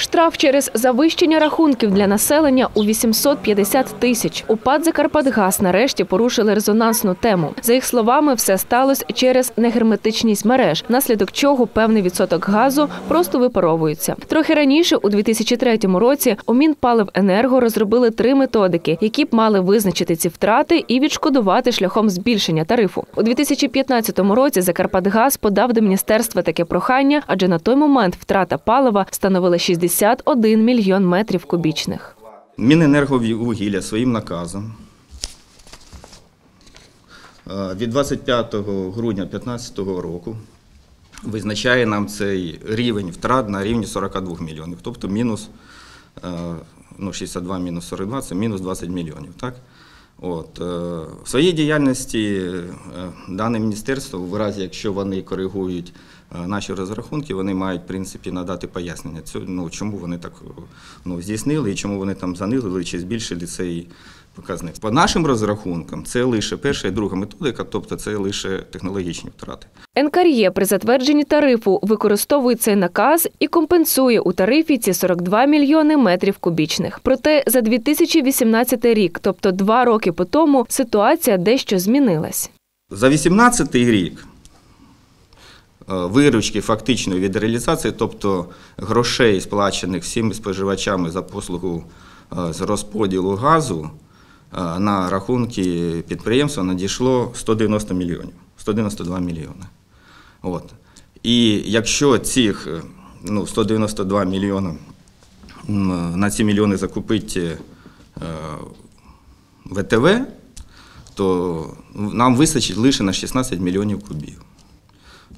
Штраф через завищення рахунків для населення у 850 тисяч. У ПАД «Закарпатгаз» нарешті порушили резонансну тему. За їх словами, все сталося через негерметичність мереж, внаслідок чого певний відсоток газу просто випаровується. Трохи раніше, у 2003 році, у Мінпаливенерго розробили три методики, які б мали визначити ці втрати і відшкодувати шляхом збільшення тарифу. У 2015 році «Закарпатгаз» подав до міністерства таке прохання, адже на той момент втрата палива становила 61 мільйон метрів кубічних. Міненерговугілля своїм наказом е, від 25 грудня 2015 року визначає нам цей рівень втрат на рівні 42 мільйонів, тобто мінус е, ну, 62 мінус 42 це мінус 20 мільйонів. Так? От, е, в своїй діяльності дане міністерство, в разі якщо вони коригують наші розрахунки, вони мають в принципі надати пояснення, цю- ну, чому вони так е, ну, здійснили і чому вони там занизили чи збільшили цей показник. По нашим розрахункам це лише перша і друга методика, тобто це лише технологічні втрати. НКРЄ при затвердженні тарифу використовує цей наказ і компенсує у тарифі ці 42 мільйони метрів кубічних. Проте за 2018 рік, тобто два роки по тому, ситуація дещо змінилась. За 2018 рік е, виручки фактично від реалізації, тобто грошей, сплачених всіми споживачами за послугу е, з розподілу газу е, на рахунки підприємства надійшло 190 мільйонів, 192 мільйони. От. І якщо цих е, ну, 192 мільйони на ці мільйони закупити е, ВТВ, то нам вистачить лише на 16 мільйонів кубів.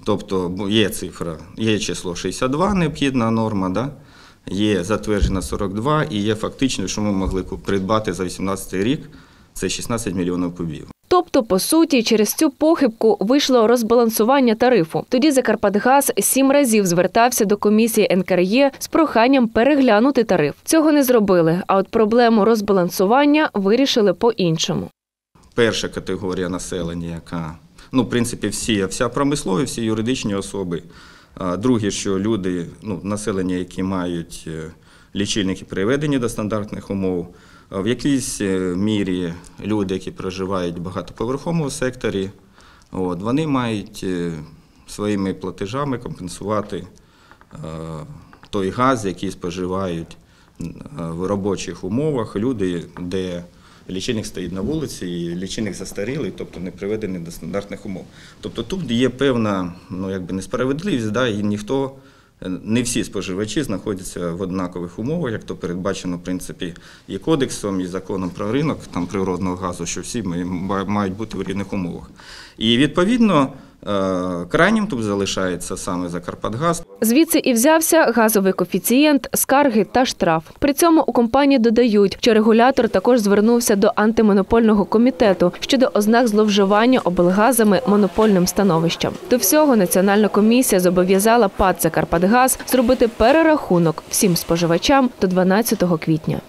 Тобто є цифра, є число 62, необхідна норма, да? є затверджена 42 і є фактично, що ми могли придбати за 2018 рік, це 16 мільйонів кубів. Тобто, по суті, через цю похибку вийшло розбалансування тарифу. Тоді Закарпатгаз сім разів звертався до комісії НКРЄ з проханням переглянути тариф. Цього не зробили. А от проблему розбалансування вирішили по-іншому. перша категорія населення, яка, ну, в принципі, всі, вся промислові, всі юридичні особи. Друге, що люди, ну, населення, які мають е, лічильники приведені до стандартних умов, в якійсь е, мірі люди, які проживають в багатоповерховому секторі, от, вони мають е, своїми платежами компенсувати той газ, який споживають в робочих умовах люди, де лічильник стоїть на вулиці, і лічильник застарілий, тобто не приведений до стандартних умов. Тобто тут є певна ну, якби несправедливість, да, і ніхто, е, не всі споживачі знаходяться в однакових умовах, як то передбачено, в принципі, і кодексом, і законом про ринок там, природного газу, що всі мають бути в рівних умовах. І відповідно крайнім тут залишається саме Закарпатгаз. Звідси і взявся газовий коефіцієнт, скарги та штраф. При цьому у компанії додають, що регулятор також звернувся до антимонопольного комітету щодо ознак зловживання облгазами монопольним становищем. До всього Національна комісія зобов'язала ПАД «Закарпатгаз» зробити перерахунок всім споживачам до 12 квітня.